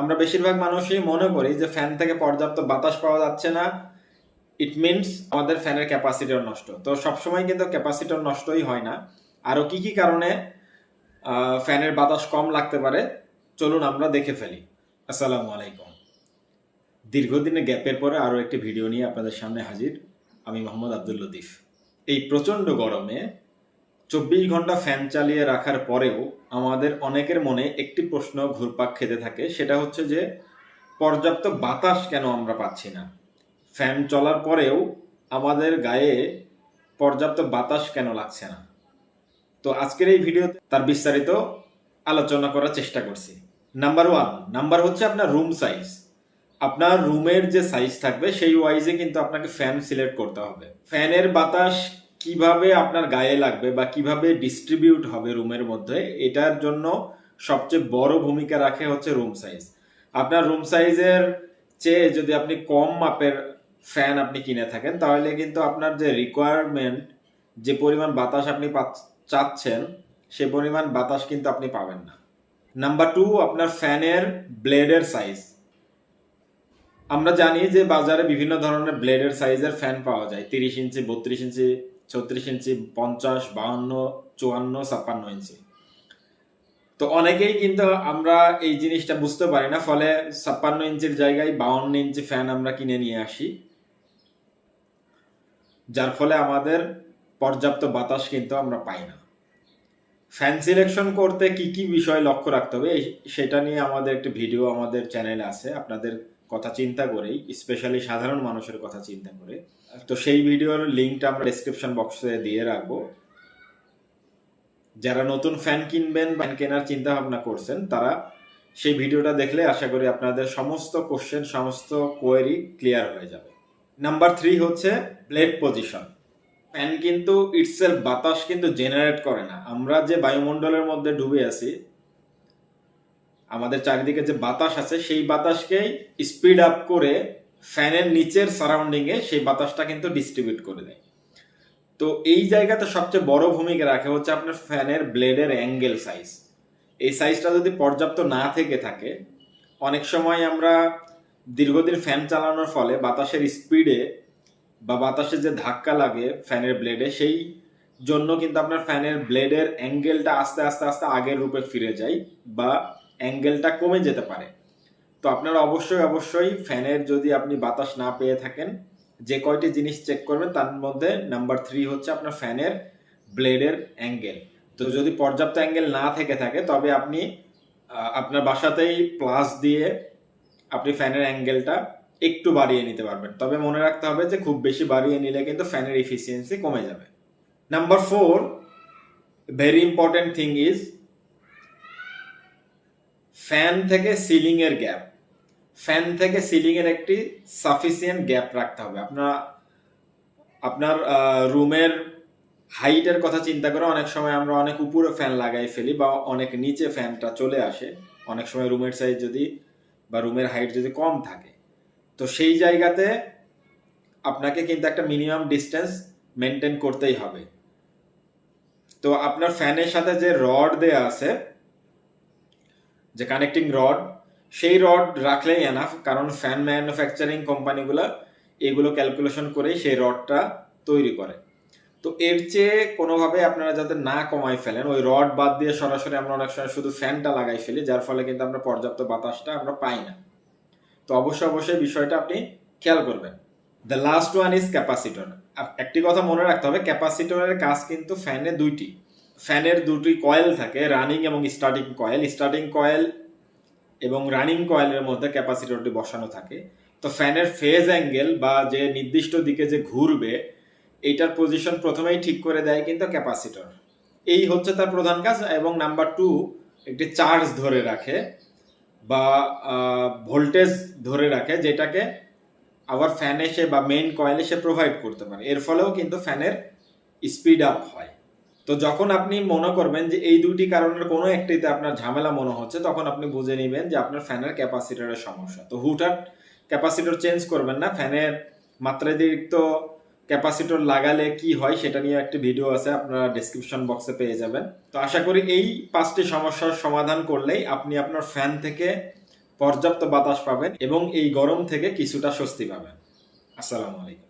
আমরা বেশিরভাগ মানুষই মনে করি যে ফ্যান থেকে পর্যাপ্ত বাতাস পাওয়া যাচ্ছে না। ইট মিনস আমাদের ফ্যানের ক্যাপাসিটিও নষ্ট। তো সবসময় কিন্তু ক্যাপাসিটিও নষ্টই হয় না। আরও কি কি কারণে ফ্যানের বাতাস কম লাগতে পারে, চলুন আমরা দেখে ফেলি। আসসালামু আলাইকুম। দীর্ঘদিনের গ্যাপের পরে আরও একটি ভিডিও নিয়ে আপনাদের সামনে হাজির। আমি মোহাম্মদ আব্দুল লতিফ। এই প্রচণ্ড গরমে চব্বিশ ঘণ্টা ফ্যান চালিয়ে রাখার পরেও আমাদের অনেকের মনে একটি প্রশ্ন ঘুরপাক খেতে থাকে, সেটা হচ্ছে যে, পর্যাপ্ত বাতাস কেন আমরা পাচ্ছি না? ফ্যান চলার পরেও আমাদের গায়ে পর্যাপ্ত বাতাস কেন লাগছে না? তো আজকের এই ভিডিওতে তার বিস্তারিত আলোচনা করার চেষ্টা করছি। নাম্বার ওয়ান নাম্বার হচ্ছে আপনার রুম সাইজ আপনার রুমের যে সাইজ থাকবে, সেই ওয়াইজে কিন্তু আপনাকে ফ্যান সিলেক্ট করতে হবে। ফ্যানের বাতাস কীভাবে আপনার গায়ে লাগবে বা কীভাবে ডিস্ট্রিবিউট হবে রুমের মধ্যে, এটার জন্য সবচেয়ে বড় ভূমিকা রাখে হচ্ছে রুম সাইজ আপনার রুম সাইজের চেয়ে যদি আপনি কম মাপের ফ্যান আপনি কিনে থাকেন, তাহলে কিন্তু আপনার যে রিকোয়ারমেন্ট যে পরিমাণ বাতাস আপনি চাচ্ছেন, সে পরিমাণ বাতাস কিন্তু আপনি পাবেন না। নাম্বার টু আপনার ফ্যানের ব্লেডের সাইজ আমরা জানি যে বাজারে বিভিন্ন ধরনের ব্লেডের সাইজের ফ্যান পাওয়া যায়। তিরিশ ইঞ্চি, বত্রিশ ইঞ্চি ছত্রিশ ইঞ্চি, পঞ্চাশ, বাহান্ন, চুয়ান্ন, ছাপ্পান্ন ইঞ্চি। তো অনেকেই কিন্তু আমরা এই জিনিসটা বুঝতে পারি না, ফলে ছাপ্পান্ন ইঞ্চির জায়গায় বাউন্ন ইঞ্চি ফ্যান আমরা কিনে নিয়ে আসি। যার ফলে আমাদের পর্যাপ্ত বাতাস কিন্তু আমরা পাই না। ফ্যান সিলেকশন করতে কি কি বিষয় লক্ষ্য রাখতে হবে সেটা নিয়ে আমাদের একটি ভিডিও আমাদের চ্যানেলে আছে। আপনাদের কথা চিন্তা করেই স্পেশালি সাধারণ মানুষের কথা চিন্তা করে। তো সেই ভিডিওর লিঙ্কটা আমরা ডেসক্রিপশন বক্সে দিয়ে রাখব। যারা নতুন ফ্যান কিনবেন ফ্যান কেনার চিন্তা ভাবনা করছেন, তারা সেই ভিডিওটা দেখলে আশা করি আপনাদের সমস্ত কোশ্চেন সমস্ত কোয়েরি ক্লিয়ার হয়ে যাবে। নাম্বার থ্রি হচ্ছে ব্লেড পজিশন ফ্যান কিন্তু ইটসেলফ বাতাস কিন্তু জেনারেট করে না। আমরা যে বায়ুমণ্ডলের মধ্যে ডুবে আছি আমাদের চারিদিকে যে বাতাস আছে, সেই বাতাসকেই স্পিড আপ করে ফ্যানের নিচের সারাউন্ডিংয়ে সেই বাতাসটা কিন্তু ডিস্ট্রিবিউট করে দেয়। তো এই জায়গাতে সবচেয়ে বড় ভূমিকা রাখে হচ্ছে আপনার ফ্যানের ব্লেডের অ্যাঙ্গেল সাইজ এই সাইজটা যদি পর্যাপ্ত না থেকে থাকে, অনেক সময় আমরা দীর্ঘদিন ফ্যান চালানোর ফলে বাতাসের স্পিডে বা বাতাসে যে ধাক্কা লাগে ফ্যানের ব্লেডে সেই জন্য কিন্তু আপনার ফ্যানের ব্লেডের অ্যাঙ্গেলটা আস্তে আস্তে আস্তে আগের রূপে ফিরে যায় বা অ্যাঙ্গেলটা কমে যেতে পারে। তো আপনারা অবশ্যই অবশ্যই ফ্যানের যদি আপনি বাতাস না পেয়ে থাকেন, যে কয়টি জিনিস চেক করবেন, তার মধ্যে নাম্বার থ্রি হচ্ছে আপনার ফ্যানের ব্লেডের অ্যাঙ্গেল তো যদি পর্যাপ্ত অ্যাঙ্গেল না থেকে থাকে, তবে আপনি আপনার বাসাতেই প্লাস দিয়ে আপনি ফ্যানের অ্যাঙ্গেলটা একটু বাড়িয়ে নিতে পারবেন। তবে মনে রাখতে হবে যে খুব বেশি বাড়িয়ে নিলে কিন্তু ফ্যানের এফিসিয়েন্সি কমে যাবে। Number four very important thing is fan থেকে সিলিং এর গ্যাপ ফ্যান থেকে সিলিং এর একটি সাফিসিয়েন্ট গ্যাপ রাখতে হবে। আপনার আপনার রুমের হাইটের কথা চিন্তা করে অনেক সময় আমরা অনেক উপরে ফ্যান লাগাই ফেলি বা অনেক নিচে ফ্যানটা চলে আসে। অনেক সময় রুমের সাইজ যদি বা রুমের হাইট যদি কম থাকে। তো সেই জায়গাতে আপনাকে কিন্তু একটা মিনিমাম ডিস্টেন্স মেনটেন করতেই হবে। তো আপনার ফ্যানের সাথে যে রড দেয়া আছে যে কানেক্টিং রড সেই রড রাখলেই এনাফ কারণ ফ্যান ম্যানুফ্যাকচারিং কোম্পানিগুলো এগুলো ক্যালকুলেশন করেই সেই রডটা তৈরি করে। তো এর চেয়ে কোনোভাবে আপনারা যাতে না কমাই ফেলেন, ওই রড বাদ দিয়ে সরাসরি আমরা অনেক সময় শুধু ফ্যানটা লাগাই ফেলি, যার ফলে কিন্তু আমরা পর্যাপ্ত বাতাসটা আমরা পাই না। তো অবশ্যই অবশ্যই বিষয়টা আপনি খেয়াল করবেন। The last one is capacitor একটি কথা মনে রাখতে হবে ক্যাপাসিটরের কাজ কিন্তু ফ্যানে দুইটি। ফ্যানের দুটি কয়েল থাকে, রানিং এবং স্টার্টিং কয়েল। স্টার্টিং কয়েল এবং রানিং কয়েলের মধ্যে ক্যাপাসিটরটি বসানো থাকে। তো ফ্যানের ফেজ অ্যাঙ্গেল বা যে নির্দিষ্ট দিকে যে ঘুরবে এইটার পজিশন প্রথমেই ঠিক করে দেয় কিন্তু ক্যাপাসিটর। এই হচ্ছে তার প্রধান কাজ এবং নাম্বার টু, একটি চার্জ ধরে রাখে বা ভোল্টেজ ধরে রাখে যেটাকে আবার ফ্যানে সে বা মেইন কয়েলে সে প্রোভাইড করতে পারে। এর ফলেও কিন্তু ফ্যানের স্পিড আপ হয়। তো যখন আপনি মনে করবেন যে এই দুটি কারণের কোনো একটিতে আপনার ঝামেলা মনে হচ্ছে, তখন আপনি বুঝে নেবেন যে আপনার ফ্যানের ক্যাপাসিটরের সমস্যা। তো হুটহাট ক্যাপাসিটর চেঞ্জ করবেন না, ফ্যানের মাত্রাতিরিক্ত ক্যাপাসিটর লাগালে কি হয় সেটা নিয়ে একটি ভিডিও আছে, আপনারা ডেসক্রিপশন বক্সে পেয়ে যাবেন। তো আশা করি এই পাঁচটি সমস্যার সমাধান করলেই আপনি আপনার ফ্যান থেকে পর্যাপ্ত বাতাস পাবেন এবং এই গরম থেকে কিছুটা স্বস্তি পাবেন। আসসালামু আলাইকুম।